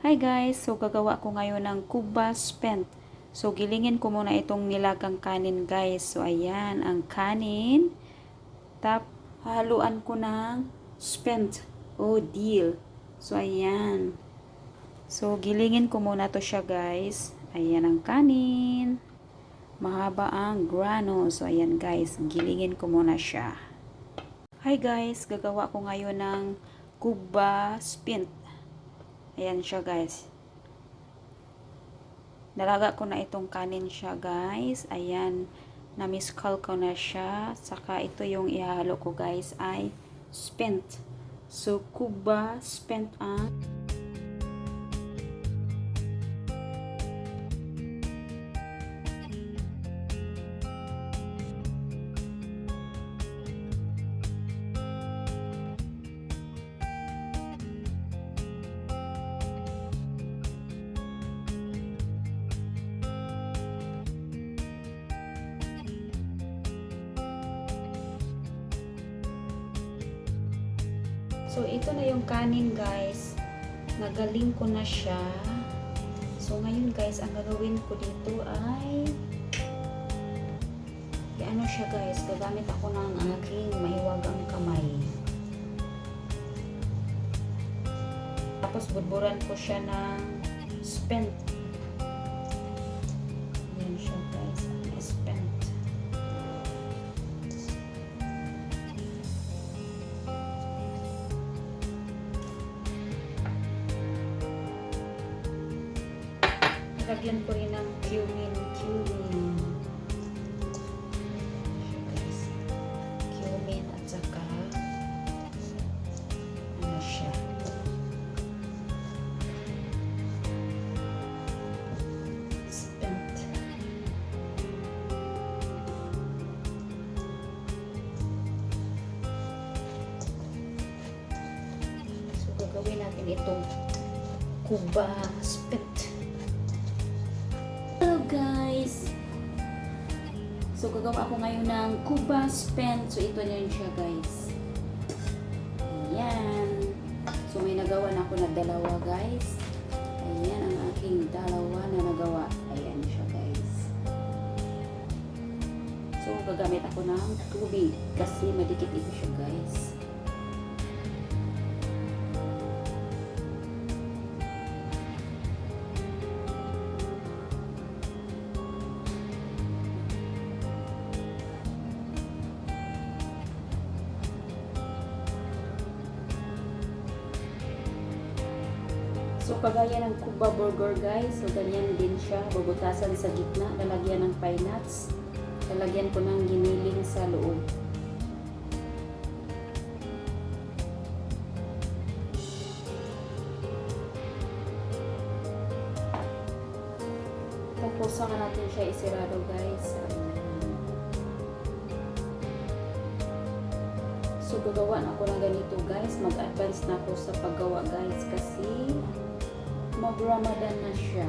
Hi guys! So gagawa ko ngayon ng kuba spent. So gilingin ko muna itong nilagang kanin guys. So ayan ang kanin. Tap haluan ko ng spent o deal. So ayan. So gilingin ko muna to siya guys. Ayan ang kanin. Mahaba ang grano. So ayan guys, gilingin ko muna siya. Hi guys, gagawa ko ngayon ng kuba spent. Ayan siya guys. Nalaga ko na itong kanin siya guys. Ayan. Na-miscall ko na siya. Saka ito yung ihalo ko guys ay spent. So, kuba spent ang So, ito na yung kanin, guys. Nagaling ko na siya. So, ngayon, guys, ang gagawin ko dito ay ano siya, guys. Gagamit ako ng aking mahiwagang kamay. Tapos, budburan ko siya ng spent. Lagyan ko rin ng cumin, cumin. Cumin at saka ano siya. Spent. So gagawin natin itong kuba spent. So gagawa ako ngayon ng Cuba Spent. So ito na yun siya guys. Ayan. So may nagawa na ako na dalawa guys. Ayan ang aking dalawa na nagawa. Ayan siya guys. So gagamit ako ng tubig kasi madikit ito siya guys. So, kagaya ng Cuba Burger guys, so ganyan din siya, bubutasan sa gitna, lalagyan ng pine nuts, lalagyan ko ng giniling sa loob. Tapos, saka natin siya isirado guys. So, gagawa na ako ng ganito guys. Mag-advance na ako sa paggawa guys kasi mag-ramadan na siya.